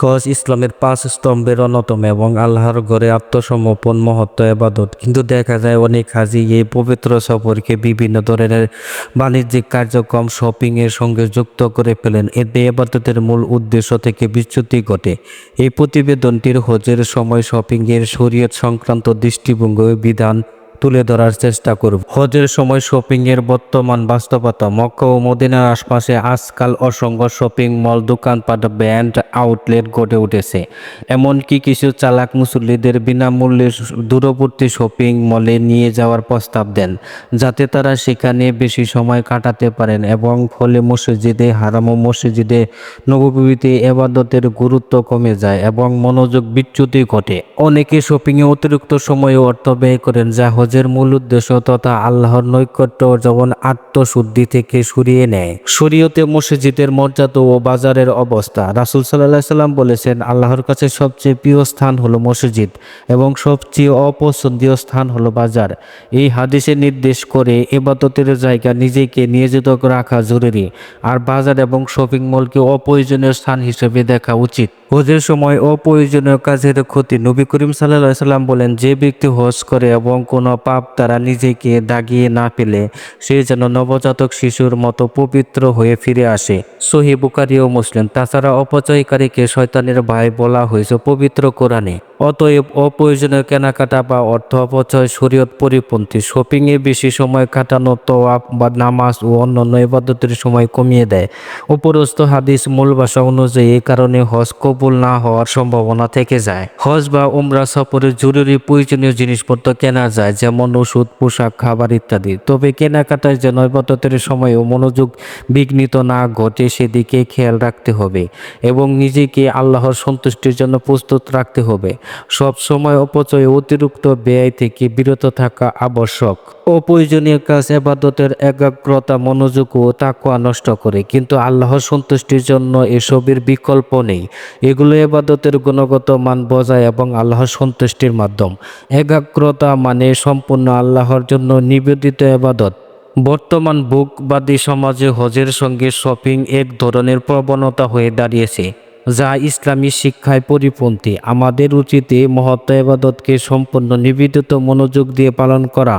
হজ ইসলামের পাঁচ স্তম্ভের অন্যতম এবং আল্লাহর ঘরে আত্মসমর্পণ, মহত্ব, এবাদত। কিন্তু দেখা যায় অনেক হাজি এই পবিত্র সফরকে বিভিন্ন ধরনের বাণিজ্যিক কার্যক্রম শপিং এর সঙ্গে যুক্ত করে ফেলেন। এতে এবাদতের মূল উদ্দেশ্য থেকে বিচ্যুতি ঘটে। এই প্রতিবেদনটির হজের সময় শপিং এর শরীয়ত সংক্রান্ত দৃষ্টিভঙ্গি বিধান তুলে ধরার চেষ্টা করব। হজের সময় শপিং এর বর্তমান বাস্তবতা। মক্কা ও মদিনার আশপাশে আজকাল অসংখ্য শপিং মল, দোকানপাট, ব্যান্ড, আউটলেট গড়ে উঠেছে। এমনকি কিছু চালাক মুসল্লিদের বিনামূল্যে দূরবর্তী শপিং মলে নিয়ে যাওয়ার প্রস্তাব দেন, যাতে তারা সেখানে বেশি সময় কাটাতে পারেন এবং ফলে মসজিদে, হারাম ও মসজিদে নবীতে এবাদতের গুরুত্ব কমে যায় এবং মনোযোগ বিচ্যুতি ঘটে। অনেকে শপিংয়ে অতিরিক্ত সময় অর্থ ব্যয় করেন, যা হজের মূল উদ্দেশ্য তথা আল্লাহর নৈকট্য যেমন আত্মশুদ্ধি থেকে সরিয়ে নেয়। শরীয়তে মসজিদের মর্যাদা ও বাজারের অবস্থা। রাসুল সাল্লাহ সাল্লাম বলেছেন, আল্লাহর কাছে সবচেয়ে প্রিয় স্থান হলো মসজিদ এবং সবচেয়ে অপছন্দীয় স্থান হলো বাজার। এই হাদিসে নির্দেশ করে এবাদতের জায়গা নিজেকে নিয়োজিত রাখা জরুরি আর বাজার এবং শপিং মলকে অপ্রয়োজনীয় স্থান হিসেবে দেখা উচিত। হজের সময় অপ্রয়োজনীয় কাজের ক্ষতি নবী করিম সাল্লাহ সাল্লাম বলেন, যে ব্যক্তি হজ করে এবং কোনো পাপ দ্বারা নিজেকে দাগিয়ে না পেলে সে যেন নবজাতক শিশুর মতো পবিত্র হয়ে ফিরে আসে। সহি বুকারি ও মুসলিম। তাছাড়া অপচয়কারীকে শয়তানের ভাই বলা হয়েছে পবিত্র কোরআনে। অতএব অপ্রয়োজনীয় কেনাকাটা বা অর্থ অপচয় শরীয়ত পরিপন্থী শপিংয়ে বেশি সময় কাটানো তোয়াব বা নামাজ ও অন্যান্য ইবাদতের সময় কমিয়ে দেয়। উপরস্থ হাদিস মূল ভাষা অনুযায়ী এই কারণে হজ কবুল না হওয়ার সম্ভাবনা থেকে যায়। হজ বা উমরা সফরে জরুরি প্রয়োজনীয় জিনিসপত্র কেনা যায়, যেমন ওষুধ, পোশাক, খাবার ইত্যাদি। তবে কেনাকাটায় যেন ইবাদতের সময়ও মনোযোগ বিঘ্নিত না ঘটে, সেদিকে খেয়াল রাখতে হবে এবং নিজেকে আল্লাহর সন্তুষ্টির জন্য প্রস্তুত রাখতে হবে। সব সময় অপচয় অতিরিক্ত ব্যয় থেকে বিরত থাকা আবশ্যক। অপ্রয়োজনীয় কাজ এবাদতের একাগ্রতা, মনোযোগ ও তাকুয়া নষ্ট করে, কিন্তু আল্লাহর সন্তুষ্টির জন্য এসবের বিকল্প নেই। এগুলো এবাদতের গুণগত মান বজায় এবং আল্লাহর সন্তুষ্টির মাধ্যম। একাগ্রতা মানে সম্পূর্ণ আল্লাহর জন্য নিবেদিত এবাদত বর্তমান বুকবাদী সমাজে হজের সঙ্গে শপিং এক ধরনের প্রবণতা হয়ে দাঁড়িয়েছে। যা ইসলামী শিক্ষায় পরিপন্থী। আমাদের উচিত মহত্ব এবাদতকে সম্পূর্ণ নিবেদিত মনোযোগ দিয়ে পালন করা,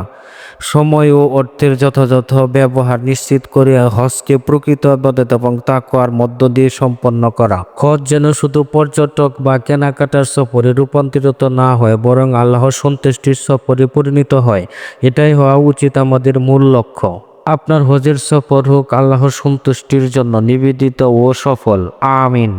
সময় ও অর্থের যথাযথ ব্যবহার নিশ্চিত করে হজকে প্রকৃত আবাদত এবং তাকওয়ার মধ্য দিয়ে সম্পন্ন করা। হজ যেন শুধু পর্যটক বা কেনাকাটার সফরে রূপান্তরিত না হয়, বরং আল্লাহ সন্তুষ্টির সফরে পরিণত হয়। এটাই হওয়া উচিত আমাদের মূল লক্ষ্য। আপনার হজের সফর হোক, আল্লাহ সন্তুষ্টির জন্য নিবেদিত ও সফল। আমিন।